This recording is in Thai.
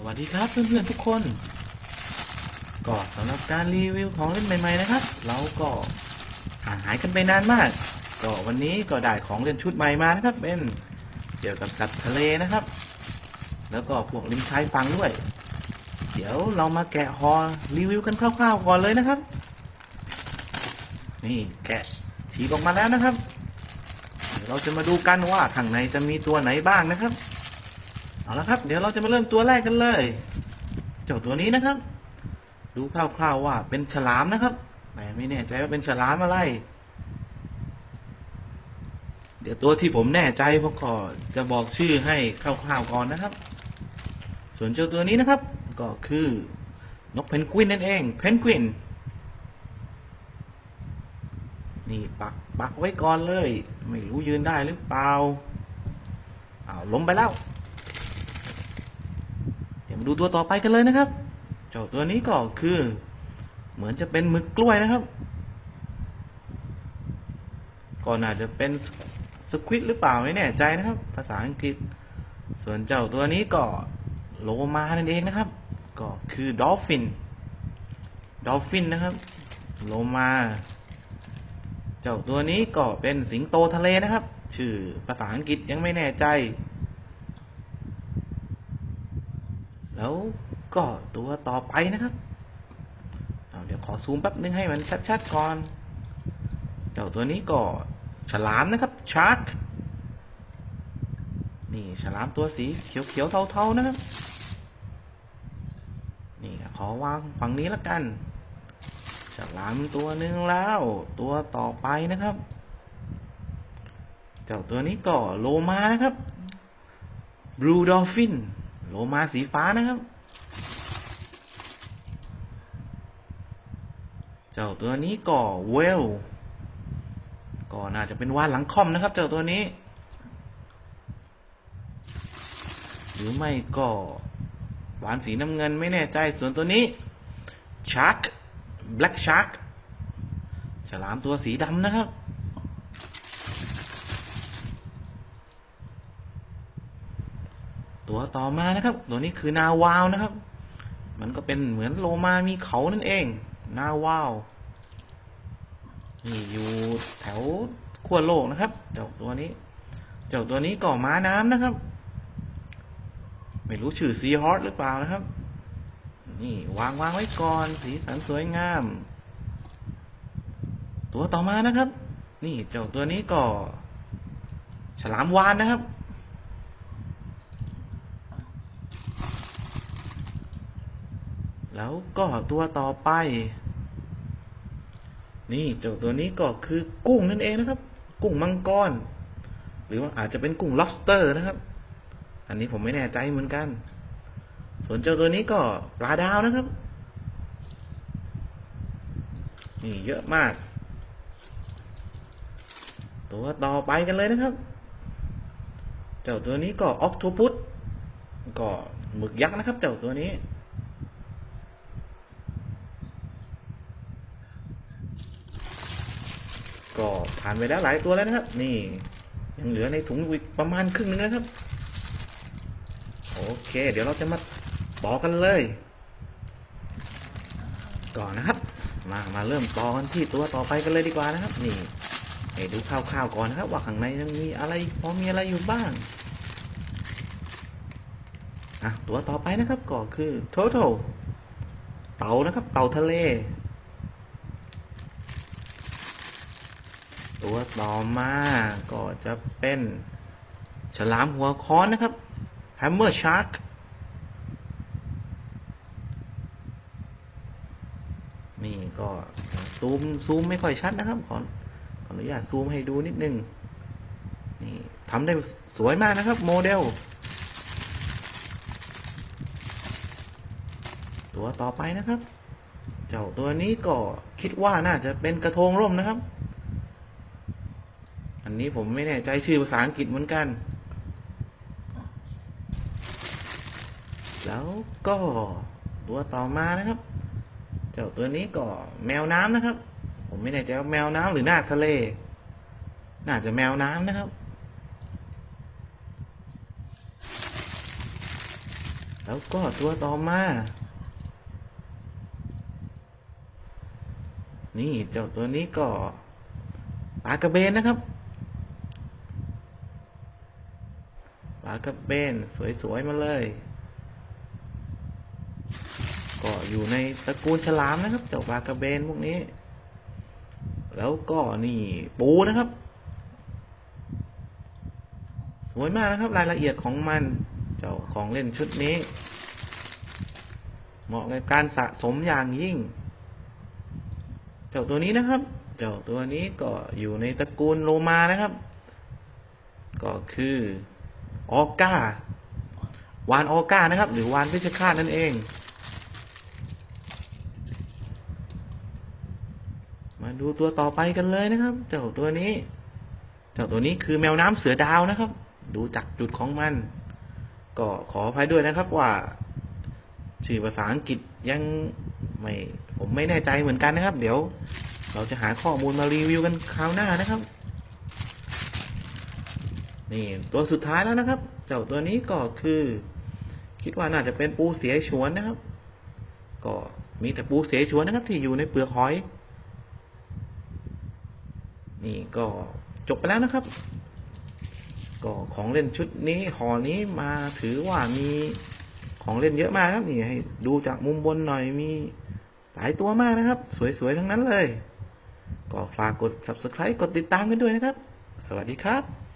สวัสดีครับเพื่อนๆทุกคน ก็สำหรับการรีวิวของเล่นใหม่ ๆ นะครับ เราก็ห่างหายกันไปนานมาก ก็วันนี้ก็ได้ของเล่นชุดใหม่มานะครับ เป็นเกี่ยวกับสัตว์ทะเลนะครับ แล้วก็พวกริมชายฝั่งด้วย เดี๋ยวเรามาแกะฮอรีวิวกันคร่าวๆก่อนเลยนะครับ นี่แกะฉีกออกมาแล้วนะครับเดี๋ยวเราจะมาดูกันว่าข้างในจะมีตัวไหนบ้างนะครับ เอาละครับ เดี๋ยวเราจะมาเริ่มตัวแรกกันเลย เจ้าตัวนี้นะครับ ดูคร่าวๆว่าเป็นฉลามนะครับแต่ไม่แน่ใจว่าเป็นฉลามอะไร เดี๋ยวตัวที่ผมแน่ใจผมก็จะบอกชื่อให้คร่าวๆก่อนนะครับ ส่วนเจ้าตัวนี้นะครับ ก็คือนกเพนกวินนั่นเอง เพนกวิน นี่ปักปักไว้ก่อนเลย ไม่รู้ยืนได้หรือเปล่าอ้าวล้มไปแล้วเดี๋ยว มาดูตัวต่อไปกันเลยนะครับ เจ้าตัวนี้ก็คือ เหมือนจะเป็นหมึกกล้วยนะครับ ก็น่าจะเป็นสควิตหรือเปล่าไม่แน่ใจนะครับ ภาษาอังกฤษ ส่วนเจ้าตัวนี้ก็โลมานั่นเองนะครับ ก็คือดอลฟิน ดอลฟินนะครับ โลมา เจ้าตัวนี้ก็เป็นสิงโตทะเลนะครับ ชื่อภาษาอังกฤษยังไม่แน่ใจ แล้วก็ตัวต่อไปนะครับเเดี๋ยวขอซูมแป๊บนึงให้มันชัดๆก่อน เจ้าตัวนี้ก็ฉลามนะครับชาร์กนี่ฉลามตัวสีเขียวๆเทาๆนะครับ นี่ขอวางฝั่งนี้ละกันฉลามตัวหนึ่งแล้ว ตัวต่อไปนะครับ เจ้าตัวนี้ก็โลมานะครับ Blue Dolphin โลมาสีฟ้านะครับ เจ้าตัวนี้ก็เวลก็น่าจะเป็นวานหลังคอมนะครับ เจ้าตัวนี้ หรือไม่ก็วานสีน้ำเงินไม่แน่ใจส่วนตัวนี้ชาร์ก Black Shark ฉลามตัวสีดำนะครับ ตัวต่อมานะครับ ตัวนี้คือนาวาวนะครับ มันก็เป็นเหมือนโลมามีเขานั่นเอง นาวาวนี่อยู่แถวขั้วโลกนะครับ เจ้าตัวนี้ เจ้าตัวนี้ก็ม้าน้ำนะครับ ไม่รู้ชื่อซีฮอร์หรือเปล่านะครับ นี่วางวางไว้ก่อน สีสันสวยงาม ตัวต่อมานะครับ นี่เจ้าตัวนี้ก็ฉลามวานนะครับ แล้วก็ตัวต่อไป นี่เจ้าตัวนี้ก็คือกุ้งนั่นเองนะครับ กุ้งมังกร หรือว่าอาจจะเป็นกุ้ง lobster นะครับ อันนี้ผมไม่แน่ใจเหมือนกัน ส่วนเจ้าตัวนี้ก็ปลาดาวนะครับ นี่เยอะมาก ตัวต่อไปกันเลยนะครับ เจ้าตัวนี้ก็ออกโทพุสก็หมึกยักษ์นะครับ เจ้าตัวนี้ ก็ผ่านไปแล้วหลายตัวแล้วนะครับ นี่ยังเหลือในถุงอีกประมาณครึ่งนึงนะครับ โอเค เดี๋ยวเราจะมาต่อกันเลย ก่อนนะครับ มามาเริ่มต่อกันที่ตัวต่อไปกันเลยดีกว่านะครับ นี่ให้ดูคร่าวๆก่อนนะครับ ว่าข้างในยังมีอะไรพอมีอะไรอยู่บ้างอะตัวต่อไปนะครับก็คือ total เต่านะครับ เต่าทะเล ต่อมาก็จะเป็นฉลามหัวค้อนนะครับ Hammer Shark นี่ก็ซูมซูมไม่ค่อยชัดนะครับขอขออนุญาตซูมให้ดูนิดนึง นี่ทำได้สวยมากนะครับ โมเดล ตัวต่อไปนะครับ เจ้าตัวนี้ก็คิดว่าน่าจะเป็นกระทงร่มนะครับ อันนี้ผมไม่แน่ใจชื่อภาษาอังกฤษเหมือนกัน แล้วก็ตัวต่อมานะครับ เจ้าตัวนี้ก็แมวน้ำนะครับ ผมไม่แน่ใจว่าแมวน้ำหรือนาคทะเล น่าจะแมวน้ำนะครับ แล้วก็ตัวต่อมานี่เจ้าตัวนี้ก็ปลากระเบนนะครับ ปลากระเบนสวยๆมาเลย ก็อยู่ในตระกูลฉลามนะครับเจ้าปลากระเบนพวกนี้ แล้วก็นี่ปูนะครับ สวยมากนะครับรายละเอียดของมัน เจ้าของเล่นชุดนี้ เหมาะกับการสะสมอย่างยิ่ง เจ้าตัวนี้นะครับ เจ้าตัวนี้ก็อยู่ในตระกูลโลมานะครับ ก็คือ ออก้าวานออก้านะครับ หรือวานเพชฌฆาตนั่นเอง มาดูตัวต่อไปกันเลยนะครับ เจ้าตัวนี้ เจ้าตัวนี้คือแมวน้ำเสือดาวนะครับ ดูจากจุดของมัน ก็ขออภัยด้วยนะครับว่าชื่อภาษาอังกฤษยังไม่ผมไม่แน่ใจเหมือนกันนะครับ เดี๋ยวเราจะหาข้อมูลมารีวิวกันคราวหน้านะครับ นี่ตัวสุดท้ายแล้วนะครับ เจ้าตัวนี้ก็คือ คิดว่าน่าจะเป็นปูเสียฉวนนะครับ ก็มีแต่ปูเสียฉวนนะครับ ที่อยู่ในเปลือกหอย นี่ก็จบไปแล้วนะครับ ก็ของเล่นชุดนี้ห่อนี้มาถือว่ามีของเล่นเยอะมากครับนี่ให้ดูจากมุมบนหน่อยมีหลายตัวมากนะครับ สวยๆทั้งนั้นเลย ก็ฝากกด subscribe กดติดตามกันด้วยนะครับ สวัสดีครับ